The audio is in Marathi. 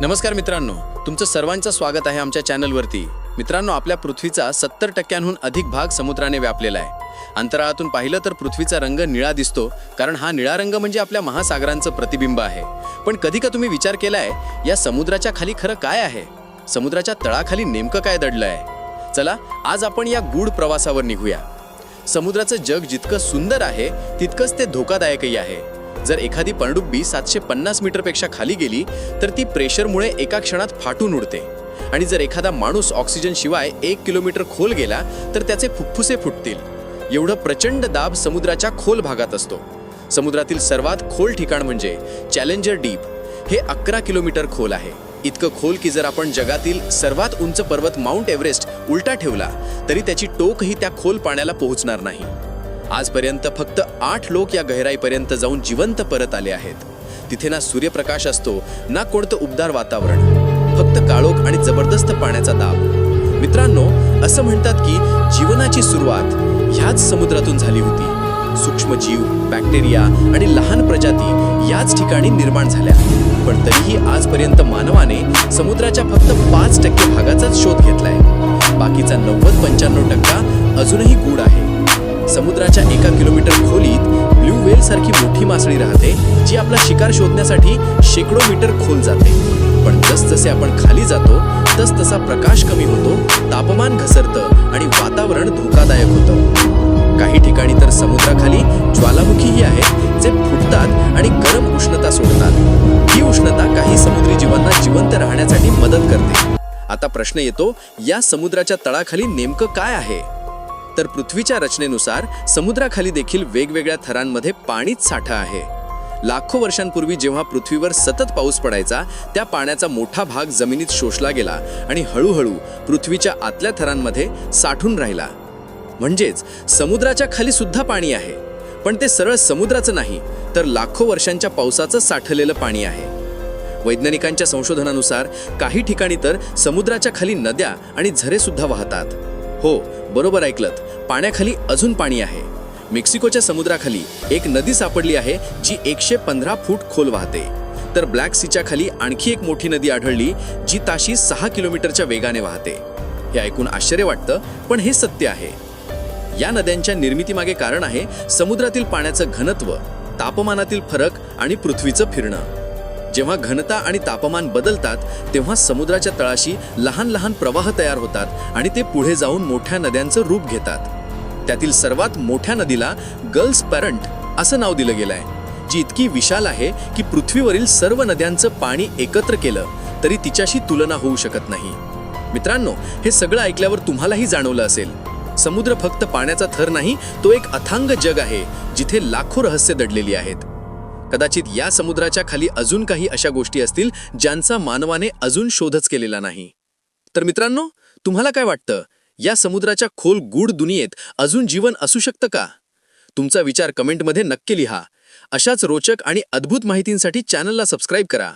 नमस्कार मित्रांनो तुमचं सर्वांचं स्वागत आहे आमच्या चॅनलवरती. मित्रांनो आपल्या पृथ्वीचा सत्तर टक्क्यांहून अधिक भाग समुद्राने व्यापलेला आहे. अंतराळातून पाहिलं तर पृथ्वीचा रंग निळा दिसतो कारण हा निळा रंग म्हणजे आपल्या महासागरांचं प्रतिबिंब आहे. पण कधी का तुम्ही विचार केलाय या समुद्राच्या खाली खरं काय आहे? समुद्राच्या तळाखाली नेमकं काय दडलं आहे चला आज आपण या गूढ प्रवासावर निघूया. समुद्राचं जग जितकं सुंदर आहे तितकंच ते धोकादायकही आहे. जर एखादी पनडुब्बी सातशे पन्नास मीटरपेक्षा खाली गेली तर ती प्रेशरमुळे एका क्षणात फाटून उडते. आणि जर एखादा माणूस ऑक्सिजन शिवाय एक किलोमीटर खोल गेला तर त्याचे फुफ्फुसे फुटतील. एवढं प्रचंड दाब समुद्राच्या खोल भागात असतो. समुद्रातील सर्वात खोल ठिकाण म्हणजे चॅलेंजर डीप. हे अकरा किलोमीटर खोल आहे. इतकं खोल की जर आपण जगातील सर्वात उंच पर्वत माउंट एव्हरेस्ट उलटा ठेवला तरी त्याची टोकही त्या खोल पाण्याला पोहोचणार नाही. आजपर्यंत फक्त आठ लोक या गहिराईपर्यंत जाऊन जिवंत परत आले आहेत. तिथे ना सूर्यप्रकाश असतो ना कोणतं उबदार वातावरण. फक्त काळोख आणि जबरदस्त पाण्याचा दाब. मित्रांनो असं म्हणतात की जीवनाची सुरुवात ह्याच समुद्रातून झाली होती. सूक्ष्मजीव बॅक्टेरिया आणि लहान प्रजाती याच ठिकाणी निर्माण झाल्या. पण तरीही आजपर्यंत मानवाने समुद्राच्या फक्त पाच टक्के भागाचाच शोध घेतलाय. बाकीचा नव्वद पंच्याण्णव टक्का अजूनही गूढ आहे. समुद्राच्या एका किलोमीटर खोलीत ब्ल्यू व्हेल सारखी मोठी मासळी राहते जी आपला शिकार शोधण्यासाठी शेकडो मीटर खोल जाते. पण जसजसे आपण खाली जातो तस तसा प्रकाश कमी होतो तापमान घसरतं आणि वातावरण धोकादायक होतं. काही ठिकाणी तर समुद्राखाली ज्वालामुखीही आहेत जे फुटतात आणि गरम उष्णता सोडतात. ही उष्णता काही समुद्री जीवांना जिवंत राहण्यासाठी मदत करते. आता प्रश्न येतो या समुद्राच्या तळाखाली नेमकं काय आहे? तर पृथ्वीच्या रचनेनुसार समुद्राखाली देखील वेगवेगळ्या थरांमध्ये पाणीच साठा आहे. लाखो वर्षांपूर्वी जेव्हा पृथ्वीवर सतत पाऊस पडायचा त्या पाण्याचा मोठा भाग जमिनीत शोषला गेला आणि हळूहळू पृथ्वीच्या आतल्या थरांमध्ये साठून राहिला. म्हणजेच समुद्राच्या खाली सुद्धा पाणी आहे. पण ते सरळ समुद्राचं नाही तर लाखो वर्षांच्या पावसाचं साठलेलं पाणी आहे. वैज्ञानिकांच्या संशोधनानुसार काही ठिकाणी तर समुद्राच्या खाली नद्या आणि झरे सुद्धा वाहतात. हो बरोबर ऐकलत. पाण्याखाली अजून पाणी आहे. मेक्सिकोच्या समुद्राखाली एक नदी सापडली आहे जी एकशे पंधरा फूट खोल वाहते. तर ब्लॅक सीच्या खाली आणखी एक मोठी नदी आढळली जी ताशी सहा किलोमीटरच्या वेगाने वाहते. हे ऐकून आश्चर्य वाटतं पण हे सत्य आहे. या नद्यांच्या निर्मितीमागे कारण आहे समुद्रातील पाण्याचं घनत्व तापमानातील फरक आणि पृथ्वीचं फिरणं. जेव्हा घनता आणि तापमान बदलतात तेव्हा समुद्राच्या तळाशी लहान लहान प्रवाह तयार होतात आणि ते पुढे जाऊन मोठ्या नद्यांचं रूप घेतात. त्यातील सर्वात मोठ्या नदीला गर्ल्स पॅरंट असं नाव दिलं गेलंय जी इतकी विशाल आहे की पृथ्वीवरील सर्व नद्यांचं पाणी एकत्र केलं तरी तिच्याशी तुलना होऊ शकत नाही. मित्रांनो हे सगळं ऐकल्यावर तुम्हालाही जाणवलं असेल. समुद्र फक्त पाण्याचा थर नाही तो एक अथांग जग आहे जिथे लाखो रहस्य दडलेली आहेत. कदाचित या समुद्राच्या खाली अजून काही अशा गोष्टी असतील ज्यांचा मानवाने अजून शोधच केलेला नाही. तर मित्रांनो तुम्हाला काय वाटतं? या समुद्राच्या खोल गूढ दुनियेत अजून जीवन असू शकतं का? तुमचा विचार कमेंटमध्ये नक्की लिहा. अशाच रोचक आणि अद्भुत माहितींसाठी चॅनलला सबस्क्राईब करा.